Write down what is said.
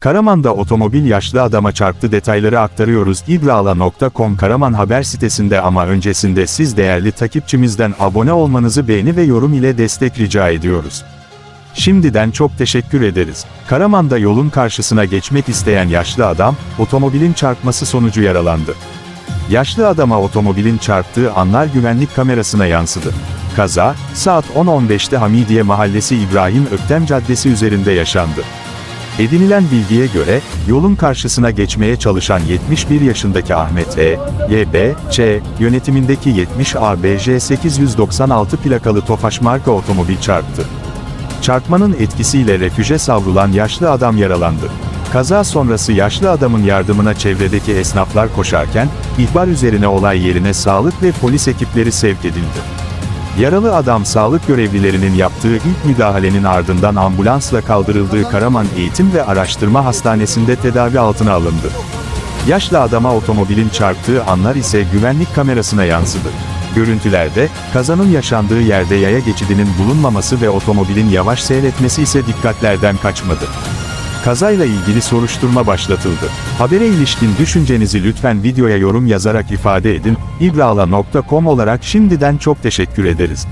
Karaman'da otomobil yaşlı adama çarptı detayları aktarıyoruz. İbrala.com Karaman haber sitesinde ama öncesinde siz değerli takipçimizden abone olmanızı beğeni ve yorum ile destek rica ediyoruz. Şimdiden çok teşekkür ederiz. Karaman'da yolun karşısına geçmek isteyen yaşlı adam, otomobilin çarpması sonucu yaralandı. Yaşlı adama otomobilin çarptığı anlar güvenlik kamerasına yansıdı. Kaza, saat 10.15'te Hamidiye Mahallesi İbrahim Öktem Caddesi üzerinde yaşandı. Edinilen bilgiye göre, yolun karşısına geçmeye çalışan 71 yaşındaki Ahmet E, YB, Ç, yönetimindeki 70 ABJ 896 plakalı Tofaş marka otomobil çarptı. Çarpmanın etkisiyle refüje savrulan yaşlı adam yaralandı. Kaza sonrası yaşlı adamın yardımına çevredeki esnaflar koşarken, ihbar üzerine olay yerine sağlık ve polis ekipleri sevk edildi. Yaralı adam sağlık görevlilerinin yaptığı ilk müdahalenin ardından ambulansla kaldırıldığı Karaman Eğitim ve Araştırma Hastanesi'nde tedavi altına alındı. Yaşlı adama otomobilin çarptığı anlar ise güvenlik kamerasına yansıdı. Görüntülerde, kazanın yaşandığı yerde yaya geçidinin bulunmaması ve otomobilin yavaş seyretmesi ise dikkatlerden kaçmadı. Kazayla ilgili soruşturma başlatıldı. Habere ilişkin düşüncenizi lütfen videoya yorum yazarak ifade edin. ibrala.com olarak şimdiden çok teşekkür ederiz.